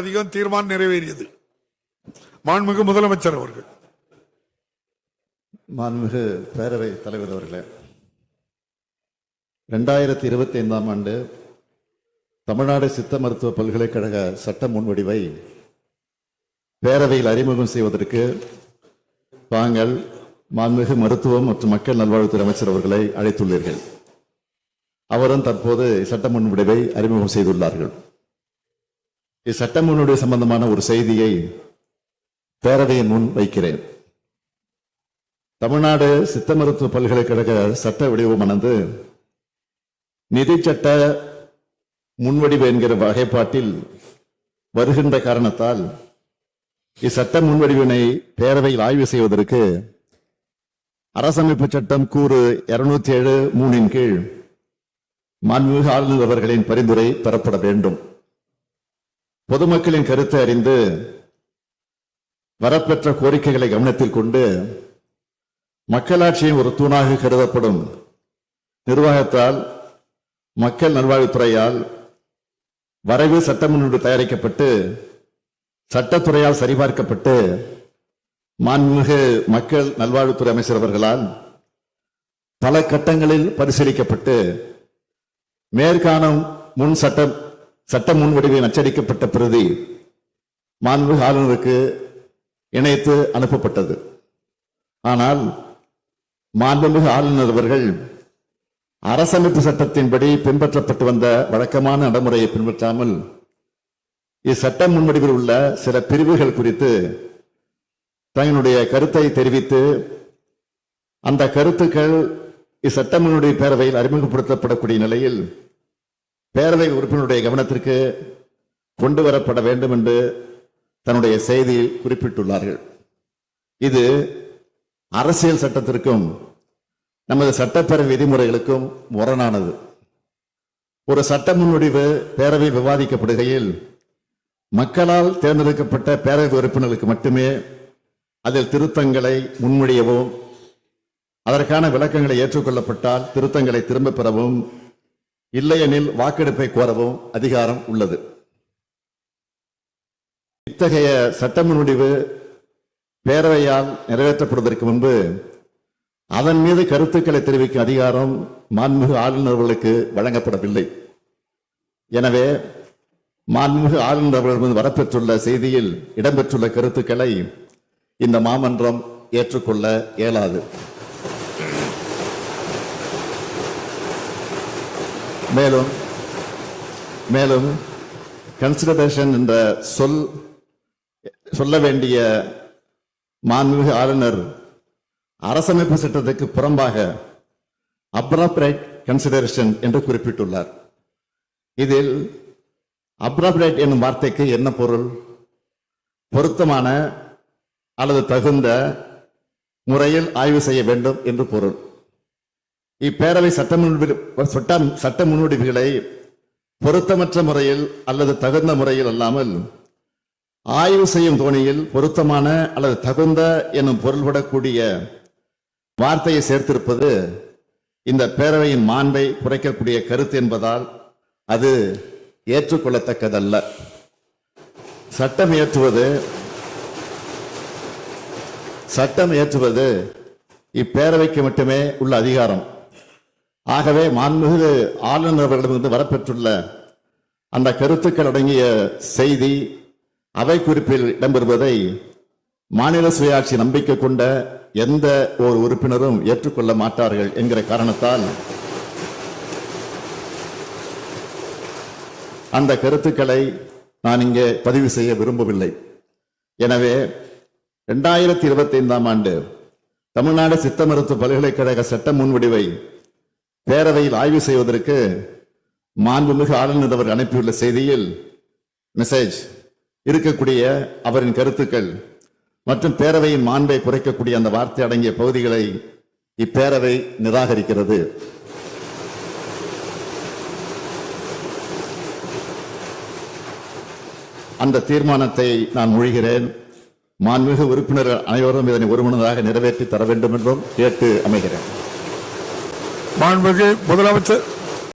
அதிகம் தீர்மானம் நிறைவேறியது. மாண்புமிகு முதலமைச்சர் அவர்கள். மாண்புமிகு பேரவை தலைவர் அவர்களே ரெண்டாயிரத்தி இருபத்தி ஐந்தாம் ஆண்டு தமிழ்நாடு சித்த மருத்துவ பல்கலைக்கழக சட்ட முன்வடிவை பேரவையில் அறிமுகம் செய்வதற்கு தாங்கள் மாண்புமிகு மருத்துவம் மற்றும் மக்கள் நல்வாழ்வுத்துறை அமைச்சர் அவர்களை அழைத்துள்ளீர்கள். அவரும் தற்போது சட்ட முன்வடிவை அறிமுகம் செய்துள்ளார்கள். இச்சட்ட முன்வடிவு சம்பந்தமான ஒரு செய்தியை பேரவையின் முன் வைக்கிறேன். தமிழ்நாடு சித்த மருத்துவ பல்கலைக்கழக சட்ட வடிவமானது நிதி சட்ட முன்வடிவு என்கிற வகைப்பாட்டில் வருகின்ற காரணத்தால் இச்சட்ட முன்வடிவினை பேரவையில் ஆய்வு செய்வதற்கு அரசமைப்பு சட்டம் கூறு இருநூத்தி ஏழு மூணின் கீழ் மாண்புமிகு ஆளுநர் அவர்களின் பரிந்துரை பெறப்பட வேண்டும். பொதுமக்களின் கருத்தை அறிந்து வரப்பெற்ற கோரிக்கைகளை கவனத்தில் கொண்டு மக்களாட்சியின் ஒரு தூணாக கருதப்படும் நிர்வாகத்தால் மக்கள் நல்வாழ்வுத்துறையால் வரைவு சட்ட தயாரிக்கப்பட்டு சட்டத்துறையால் சரிபார்க்கப்பட்டு மாண்புமிகு மக்கள் நல்வாழ்வுத்துறை அமைச்சர் அவர்களால் பல கட்டங்களில் பரிசீலிக்கப்பட்டு மேற்காணும் முன் சட்டம் சட்ட முன்வடிவில் அச்சடிக்கப்பட்ட பிரதி மாண்பு ஆளுநருக்கு இணைத்து அனுப்பப்பட்டது. ஆனால் மாண்புமிகு ஆளுநர் அவர்கள் அரசமைப்பு சட்டத்தின்படி பின்பற்றப்பட்டு வந்த வழக்கமான நடைமுறையை பின்பற்றாமல் இச்சட்ட முன்வடிவில் உள்ள சில பிரிவுகள் குறித்து தங்களுடைய கருத்தை தெரிவித்து அந்த கருத்துக்கள் இச்சட்ட முன்வடிவு பேரவையில் அறிமுகப்படுத்தப்படக்கூடிய நிலையில் பேரவை உறுப்பினருடைய கவனத்திற்கு கொண்டு வரப்பட வேண்டும் என்று தன்னுடைய செய்தியில் குறிப்பிட்டுள்ளார்கள். இது அரசியல் சட்டத்திற்கும் நமது சட்டப்பேரவை விதிமுறைகளுக்கும் முரணானது. ஒரு சட்ட முன்வடிவு பேரவை விவாதிக்கப்படுகையில் மக்களால் தேர்ந்தெடுக்கப்பட்ட பேரவை உறுப்பினர்களுக்கு மட்டுமே அதில் திருத்தங்களை முன்மொழியவும் அதற்கான விளக்கங்களை ஏற்றுக்கொள்ளப்பட்டால் திருத்தங்களை திரும்ப பெறவும் இல்லையெனில் வாக்கெடுப்பை கோரவும் அதிகாரம் உள்ளது. இத்தகைய சட்ட முன்வடிவு பேரவையால் நிறைவேற்றப்படுவதற்கு முன்பு அதன் மீது கருத்துக்களை தெரிவிக்கும் அதிகாரம் மாண்புமிகு ஆளுநர்களுக்கு வழங்கப்படவில்லை. எனவே மாண்புமிகு ஆளுநர் அவர்கள் வரப்பெற்றுள்ள செய்தியில் இடம்பெற்றுள்ள கருத்துக்களை இந்த மாமன்றம் ஏற்றுக்கொள்ள இயலாது. மேலும் மேலும் கன்சிடரேஷன் என்ற சொல் சொல்ல வேண்டிய மாண்புமிகு ஆளுநர் அரசமைப்பு சட்டத்துக்கு புறம்பாக அப்ராப்ரேட் கன்சிடரேஷன் என்று குறிப்பிட்டுள்ளார். இதில் அப்ராப்ரேட் என்னும் வார்த்தைக்கு என்ன பொருள்? பொருத்தமான அல்லது தகுந்த முறையில் ஆய்வு செய்ய வேண்டும் என்று பொருள். இப்பேரவை சட்ட முன்வடி- சட்டம் சட்ட முன்வடிவுகளை பொருத்தமற்ற முறையில் அல்லது தகுந்த முறையில் அல்லாமல் ஆய்வு செய்யும் தோணியில் பொருத்தமான அல்லது தகுந்த எனும் பொருள்படக்கூடிய வார்த்தையை சேர்த்திருப்பது இந்த பேரவையின் மாண்பை குறைக்கக்கூடிய கருத்து என்பதால் அது ஏற்றுக்கொள்ளத்தக்கதல்ல. சட்டம் இயற்றுவது சட்டம் இயற்றுவது இப்பேரவைக்கு மட்டுமே உள்ள அதிகாரம். ஆகவே மாண்புமிகு ஆளுநர் அவர்களிடமிருந்து வரப்பெற்றுள்ள அந்த கருத்துக்கள் அடங்கிய செய்தி அவை குறிப்பில் இடம்பெறுவதை மாநில சுயாட்சி நம்பிக்கை கொண்ட எந்த ஒரு உறுப்பினரும் ஏற்றுக்கொள்ள மாட்டார்கள் என்கிற காரணத்தால் அந்த கருத்துக்களை நான் இங்கே பதிவு செய்ய விரும்பவில்லை. எனவே இரண்டாயிரத்தி இருபத்தி ஐந்தாம் ஆண்டு தமிழ்நாடு சித்த மருத்துவ பல்கலைக்கழக சட்ட முன்வடிவை பேரவையில் ஆய்வு செய்வதற்கு மாண்புமிகு ஆளுநர் அவர் அனுப்பியுள்ள செய்தியில் மெசேஜ் இருக்கக்கூடிய அவரின் கருத்துக்கள் மற்றும் பேரவையின் மாண்பை குறைக்கக்கூடிய அந்த வார்த்தை அடங்கிய பகுதிகளை இப்பேரவை நிராகரிக்கிறது. அந்த தீர்மானத்தை நான் மொழிகிறேன். மாண்புமிகு உறுப்பினர்கள் அனைவரும் இதனை ஒருமனதாக நிறைவேற்றி தர வேண்டும் என்றும் கேட்டு அமைகிறேன். மாண்புமிகு முதலமைச்சர்.